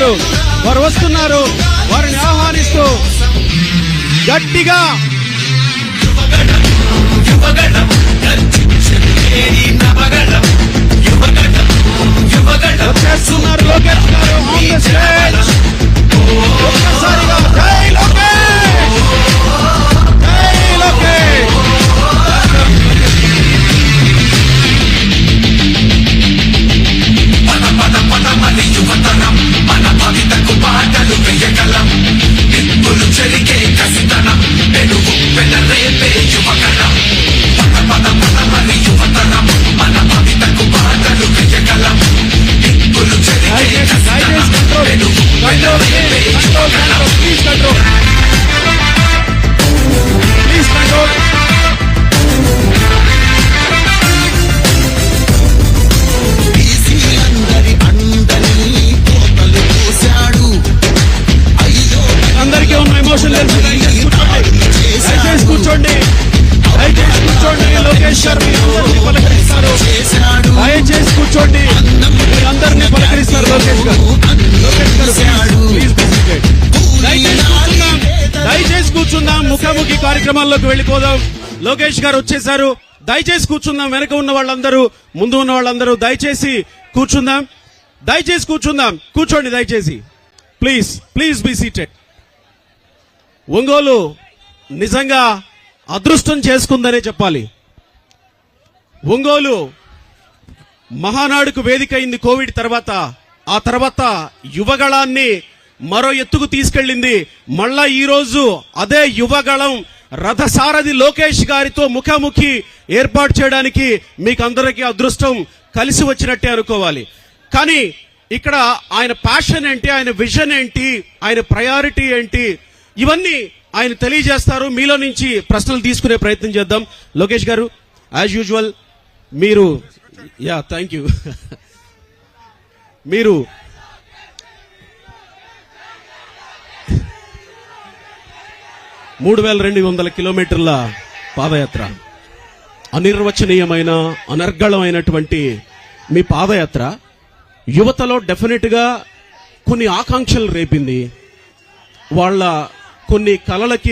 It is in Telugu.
వారు వస్తున్నారు వారిని ఆహ్వానిస్తూ గట్టిగా control control please control please control అందరి అందరికీ ఉన్న ఎమోషన్ తెలుసు దయచేసి కూర్చోండి. కూర్చుందాం ముఖాముఖి కార్యక్రమాల్లోకి వెళ్ళిపోదాం. లోకేష్ గారు వచ్చేసారు దయచేసి కూర్చుందాం వెనక ఉన్న వాళ్ళందరూ ముందు ఉన్న వాళ్ళందరూ దయచేసి కూర్చుందాం. దయచేసి కూర్చుందాం. కూర్చోండి దయచేసి. Please please be seated. Ongole నిజంగా అదృష్టం చేసుకుందనే చెప్పాలి. ఒంగోలు మహానాడుకు వేదికైంది కోవిడ్ తర్వాత. ఆ తర్వాత యువగళాన్ని మరో ఎత్తుకు తీసుకెళ్ళింది. మళ్ళా ఈ రోజు అదే యువగళం రథసారథి లోకేష్ గారితో ముఖాముఖి ఏర్పాటు చేయడానికి మీకు అందరికీ అదృష్టం కలిసి వచ్చినట్టే అనుకోవాలి. కానీ ఇక్కడ ఆయన ప్యాషన్ ఏంటి ఆయన విజన్ ఏంటి ఆయన ప్రయారిటీ ఏంటి ఇవన్నీ ఆయన తెలియజేస్తారు. మీలో నుంచి ప్రశ్నలు తీసుకునే ప్రయత్నం చేద్దాం. లోకేష్ గారు యాజ్ యూజువల్ మీరు యా థ్యాంక్ యూ మీరు మూడు వేల రెండు వందల కిలోమీటర్ల పాదయాత్ర. అనిర్వచనీయమైన అనర్గళమైనటువంటి మీ పాదయాత్ర యువతలో డెఫినెట్గా కొన్ని ఆకాంక్షలు రేపింది. వాళ్ళ కొన్ని కళలకి